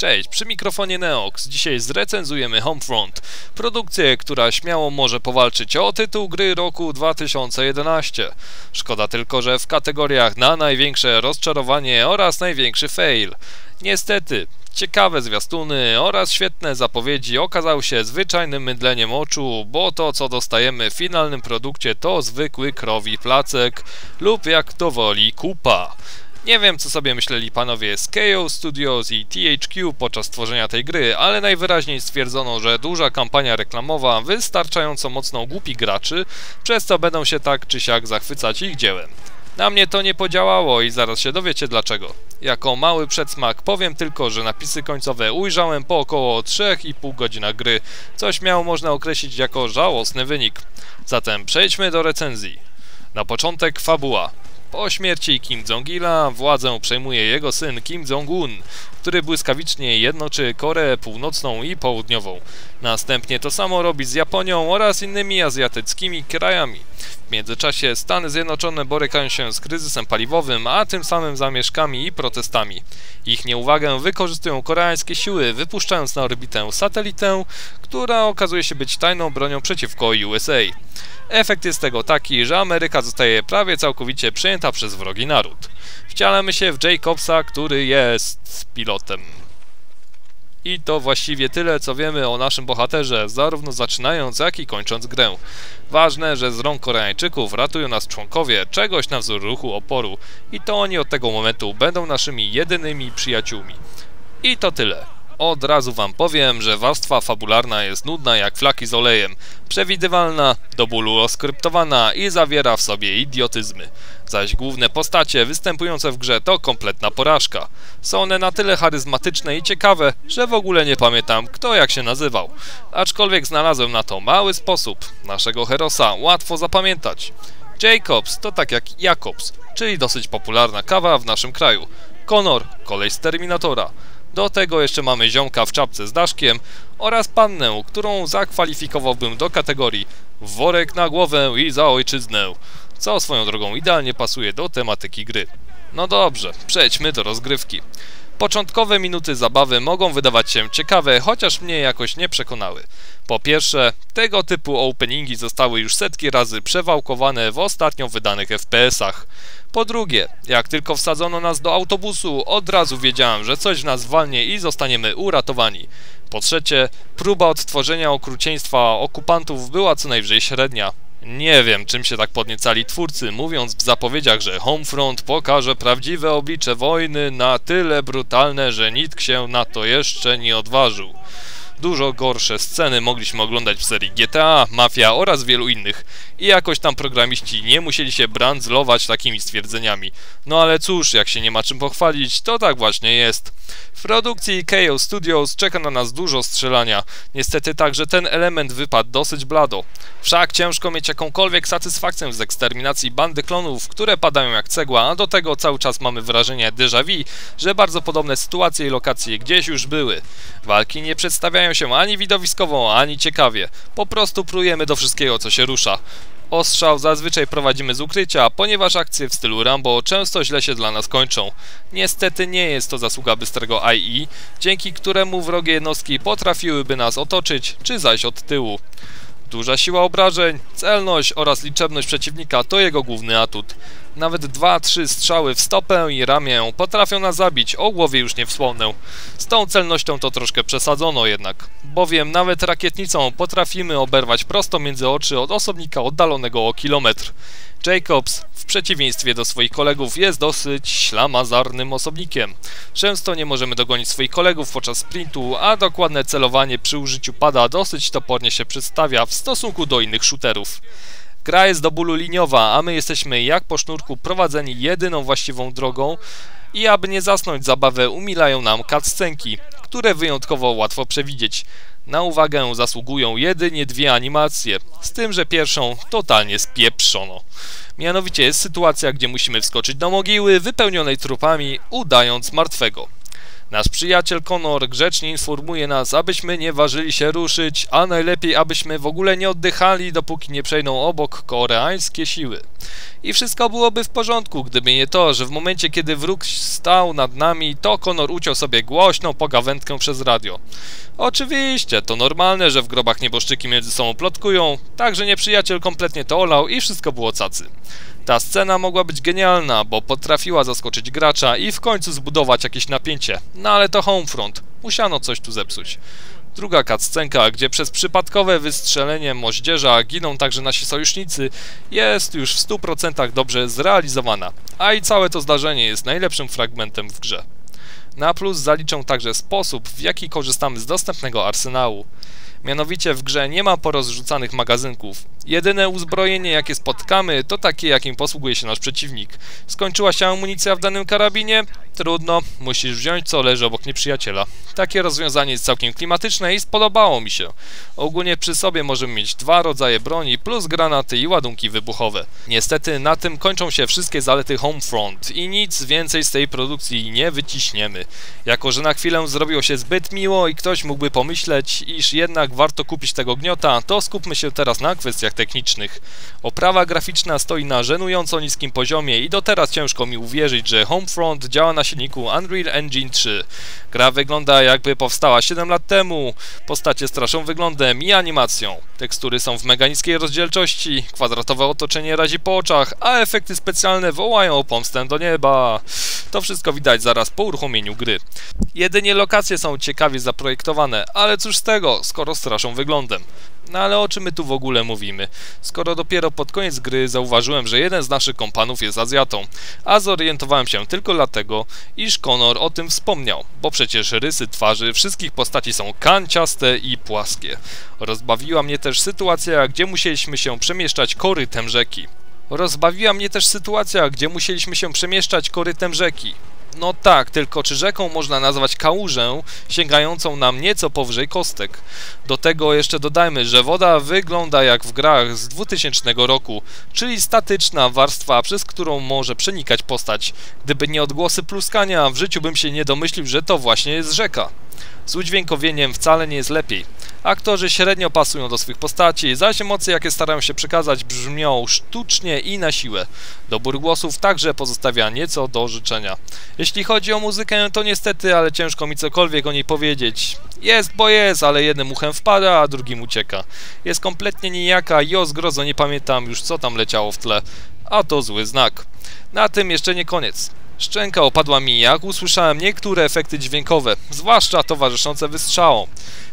Cześć, przy mikrofonie Neox. Dzisiaj zrecenzujemy Homefront, produkcję, która śmiało może powalczyć o tytuł gry roku 2011. Szkoda tylko, że w kategoriach na największe rozczarowanie oraz największy fail. Niestety, ciekawe zwiastuny oraz świetne zapowiedzi okazały się zwyczajnym mydleniem oczu, bo to co dostajemy w finalnym produkcie to zwykły krowi placek lub jak to woli kupa. Nie wiem, co sobie myśleli panowie z KO Studios i THQ podczas tworzenia tej gry, ale najwyraźniej stwierdzono, że duża kampania reklamowa wystarczająco mocno głupi graczy, przez co będą się tak czy siak zachwycać ich dziełem. Na mnie to nie podziałało i zaraz się dowiecie dlaczego. Jako mały przedsmak powiem tylko, że napisy końcowe ujrzałem po około 3,5 godzinach gry, coś miało można określić jako żałosny wynik. Zatem przejdźmy do recenzji. Na początek fabuła. Po śmierci Kim Jong-ila władzę przejmuje jego syn Kim Jong-un, który błyskawicznie jednoczy Koreę Północną i Południową. Następnie to samo robi z Japonią oraz innymi azjatyckimi krajami. W międzyczasie Stany Zjednoczone borykają się z kryzysem paliwowym, a tym samym zamieszkami i protestami. Ich nieuwagę wykorzystują koreańskie siły, wypuszczając na orbitę satelitę, która okazuje się być tajną bronią przeciwko USA. Efekt jest tego taki, że Ameryka zostaje prawie całkowicie przejęta przez wrogi naród. Wcielamy się w Jacobsa, który jest pilotem. I to właściwie tyle, co wiemy o naszym bohaterze, zarówno zaczynając, jak i kończąc grę. Ważne, że z rąk Koreańczyków ratują nas członkowie czegoś na wzór ruchu oporu i to oni od tego momentu będą naszymi jedynymi przyjaciółmi. I to tyle. Od razu wam powiem, że warstwa fabularna jest nudna jak flaki z olejem, przewidywalna, do bólu oskryptowana i zawiera w sobie idiotyzmy. Zaś główne postacie występujące w grze to kompletna porażka. Są one na tyle charyzmatyczne i ciekawe, że w ogóle nie pamiętam kto jak się nazywał. Aczkolwiek znalazłem na to mały sposób. Naszego herosa łatwo zapamiętać. Jacobs to tak jak Jacobs, czyli dosyć popularna kawa w naszym kraju. Connor, kolej z Terminatora. Do tego jeszcze mamy ziomka w czapce z daszkiem oraz pannę, którą zakwalifikowałbym do kategorii worek na głowę i za ojczyznę, co swoją drogą idealnie pasuje do tematyki gry. No dobrze, przejdźmy do rozgrywki. Początkowe minuty zabawy mogą wydawać się ciekawe, chociaż mnie jakoś nie przekonały. Po pierwsze, tego typu openingi zostały już setki razy przewałkowane w ostatnio wydanych FPS-ach. Po drugie, jak tylko wsadzono nas do autobusu, od razu wiedziałem, że coś w nas walnie i zostaniemy uratowani. Po trzecie, próba odtworzenia okrucieństwa okupantów była co najwyżej średnia. Nie wiem, czym się tak podniecali twórcy, mówiąc w zapowiedziach, że Homefront pokaże prawdziwe oblicze wojny na tyle brutalne, że nikt się na to jeszcze nie odważył. Dużo gorsze sceny mogliśmy oglądać w serii GTA, Mafia oraz wielu innych i jakoś tam programiści nie musieli się brandzlować takimi stwierdzeniami. No ale cóż, jak się nie ma czym pochwalić, to tak właśnie jest. W produkcji KO Studios czeka na nas dużo strzelania. Niestety także ten element wypadł dosyć blado. Wszak ciężko mieć jakąkolwiek satysfakcję z eksterminacji bandy klonów, które padają jak cegła, a do tego cały czas mamy wrażenie déjà vu, że bardzo podobne sytuacje i lokacje gdzieś już były. Walki nie przedstawiają się ani widowiskowo, ani ciekawie. Po prostu prujemy do wszystkiego, co się rusza. Ostrzał zazwyczaj prowadzimy z ukrycia, ponieważ akcje w stylu Rambo często źle się dla nas kończą. Niestety nie jest to zasługa bystrego IE, dzięki któremu wrogie jednostki potrafiłyby nas otoczyć, czy zajść od tyłu. Duża siła obrażeń, celność oraz liczebność przeciwnika to jego główny atut. Nawet 2-3 strzały w stopę i ramię potrafią nas zabić, o głowie już nie wspomnę. Z tą celnością to troszkę przesadzono jednak, bowiem nawet rakietnicą potrafimy oberwać prosto między oczy od osobnika oddalonego o kilometr. Jacobs, w przeciwieństwie do swoich kolegów, jest dosyć ślamazarnym osobnikiem. Często nie możemy dogonić swoich kolegów podczas sprintu, a dokładne celowanie przy użyciu pada dosyć topornie się przedstawia w stosunku do innych shooterów. Gra jest do bólu liniowa, a my jesteśmy jak po sznurku prowadzeni jedyną właściwą drogą i aby nie zasnąć zabawę umilają nam cutscenki, które wyjątkowo łatwo przewidzieć. Na uwagę zasługują jedynie dwie animacje, z tym, że pierwszą totalnie spieprzono. Mianowicie jest sytuacja, gdzie musimy wskoczyć do mogiły wypełnionej trupami, udając martwego. Nasz przyjaciel Connor grzecznie informuje nas, abyśmy nie ważyli się ruszyć, a najlepiej abyśmy w ogóle nie oddychali, dopóki nie przejdą obok koreańskie siły. I wszystko byłoby w porządku, gdyby nie to, że w momencie kiedy wróg stał nad nami, to Connor uciął sobie głośną pogawędkę przez radio. Oczywiście, to normalne, że w grobach nieboszczyki między sobą plotkują, także nieprzyjaciel kompletnie to olał i wszystko było cacy. Ta scena mogła być genialna, bo potrafiła zaskoczyć gracza i w końcu zbudować jakieś napięcie. No ale to Homefront. Musiano coś tu zepsuć. Druga cutscenka, gdzie przez przypadkowe wystrzelenie moździerza giną także nasi sojusznicy, jest już w 100% dobrze zrealizowana, a i całe to zdarzenie jest najlepszym fragmentem w grze. Na plus zaliczę także sposób, w jaki korzystamy z dostępnego arsenału. Mianowicie w grze nie ma porozrzucanych magazynków. Jedyne uzbrojenie jakie spotkamy to takie jakim posługuje się nasz przeciwnik. Skończyła się amunicja w danym karabinie? Trudno, musisz wziąć co leży obok nieprzyjaciela. Takie rozwiązanie jest całkiem klimatyczne i spodobało mi się. Ogólnie przy sobie możemy mieć dwa rodzaje broni plus granaty i ładunki wybuchowe. Niestety na tym kończą się wszystkie zalety Homefront i nic więcej z tej produkcji nie wyciśniemy. Jako, że na chwilę zrobiło się zbyt miło i ktoś mógłby pomyśleć, iż jednak warto kupić tego gniota, to skupmy się teraz na kwestiach technicznych. Oprawa graficzna stoi na żenująco niskim poziomie i do teraz ciężko mi uwierzyć, że Homefront działa na silniku Unreal Engine 3. Gra wygląda jakby powstała 7 lat temu, postacie straszą wyglądem i animacją. Tekstury są w mega niskiej rozdzielczości, kwadratowe otoczenie razi po oczach, a efekty specjalne wołają o pomstę do nieba. To wszystko widać zaraz po uruchomieniu gry. Jedynie lokacje są ciekawie zaprojektowane, ale cóż z tego, skoro straszą wyglądem. No ale o czym my tu w ogóle mówimy? Skoro dopiero pod koniec gry zauważyłem, że jeden z naszych kompanów jest Azjatą, a zorientowałem się tylko dlatego, iż Connor o tym wspomniał, bo przecież rysy twarzy wszystkich postaci są kanciaste i płaskie. Rozbawiła mnie też sytuacja, gdzie musieliśmy się przemieszczać korytem rzeki. Rozbawiła mnie też sytuacja, gdzie musieliśmy się przemieszczać korytem rzeki. No tak, tylko czy rzeką można nazwać kałużę sięgającą nam nieco powyżej kostek? Do tego jeszcze dodajmy, że woda wygląda jak w grach z 2000 roku, czyli statyczna warstwa, przez którą może przenikać postać. Gdyby nie odgłosy pluskania, w życiu bym się nie domyślił, że to właśnie jest rzeka. Z udźwiękowieniem wcale nie jest lepiej. Aktorzy średnio pasują do swych postaci, zaś emocje, jakie starają się przekazać, brzmią sztucznie i na siłę. Dobór głosów także pozostawia nieco do życzenia. Jeśli chodzi o muzykę, to niestety, ale ciężko mi cokolwiek o niej powiedzieć. Jest, bo jest, ale jednym uchem wpada, a drugim ucieka. Jest kompletnie nijaka i o zgrozo nie pamiętam już co tam leciało w tle. A to zły znak. Na tym jeszcze nie koniec. Szczęka opadła mi, jak usłyszałem niektóre efekty dźwiękowe, zwłaszcza towarzyszące wystrzałom.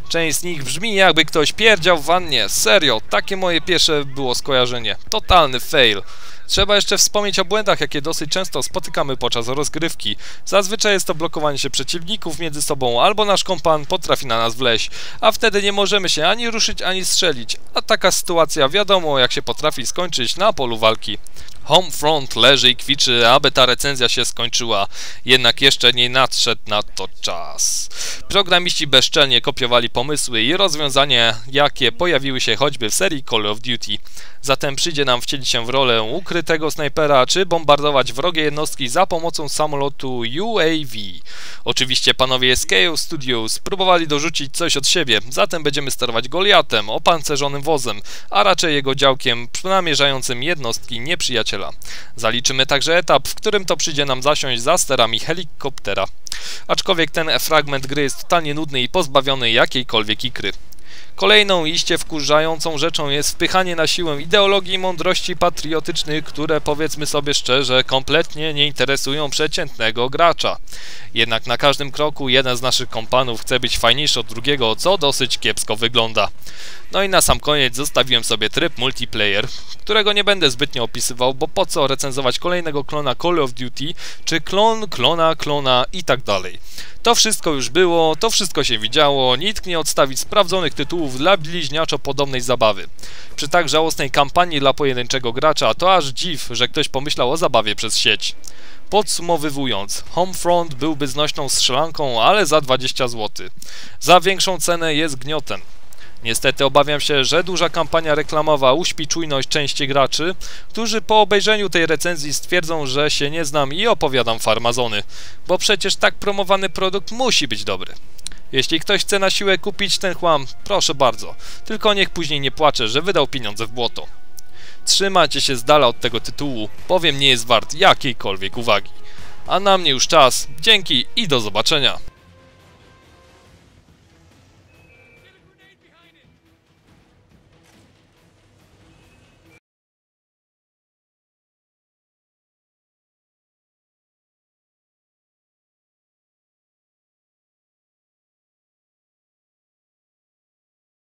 Część z nich brzmi jakby ktoś pierdział w wannie. Serio, takie moje pierwsze było skojarzenie. Totalny fail. Trzeba jeszcze wspomnieć o błędach, jakie dosyć często spotykamy podczas rozgrywki. Zazwyczaj jest to blokowanie się przeciwników między sobą, albo nasz kompan potrafi na nas wleźć, a wtedy nie możemy się ani ruszyć, ani strzelić. A taka sytuacja wiadomo jak się potrafi skończyć na polu walki. Homefront leży i kwiczy, aby ta recenzja się skończyła, jednak jeszcze nie nadszedł na to czas. Programiści bezczelnie kopiowali pomysły i rozwiązania, jakie pojawiły się choćby w serii Call of Duty. Zatem przyjdzie nam wcielić się w rolę ukrytego snajpera, czy bombardować wrogie jednostki za pomocą samolotu UAV. Oczywiście panowie z Chaos Studios próbowali dorzucić coś od siebie, zatem będziemy sterować Goliatem, opancerzonym wozem, a raczej jego działkiem namierzającym jednostki nieprzyjaciela. Zaliczymy także etap, w którym to przyjdzie nam zasiąść za sterami helikoptera. Aczkolwiek ten fragment gry jest totalnie nudny i pozbawiony jakiejkolwiek ikry. Kolejną iście wkurzającą rzeczą jest wpychanie na siłę ideologii i mądrości patriotycznych, które powiedzmy sobie szczerze kompletnie nie interesują przeciętnego gracza. Jednak na każdym kroku jeden z naszych kompanów chce być fajniejszy od drugiego, co dosyć kiepsko wygląda. No i na sam koniec zostawiłem sobie tryb multiplayer, którego nie będę zbytnio opisywał, bo po co recenzować kolejnego klona Call of Duty, czy klon, klona, klona i tak dalej. To wszystko już było, to wszystko się widziało, nikt nie odstawi sprawdzonych tytułów dla bliźniaczo podobnej zabawy. Przy tak żałosnej kampanii dla pojedynczego gracza to aż dziw, że ktoś pomyślał o zabawie przez sieć. Podsumowywując, Homefront byłby znośną strzelanką, ale za 20 zł. Za większą cenę jest gniotem. Niestety obawiam się, że duża kampania reklamowa uśpi czujność części graczy, którzy po obejrzeniu tej recenzji stwierdzą, że się nie znam i opowiadam farmazony, bo przecież tak promowany produkt musi być dobry. Jeśli ktoś chce na siłę kupić ten chłam, proszę bardzo, tylko niech później nie płacze, że wydał pieniądze w błoto. Trzymajcie się z dala od tego tytułu, bowiem nie jest wart jakiejkolwiek uwagi. A na mnie już czas, dzięki i do zobaczenia.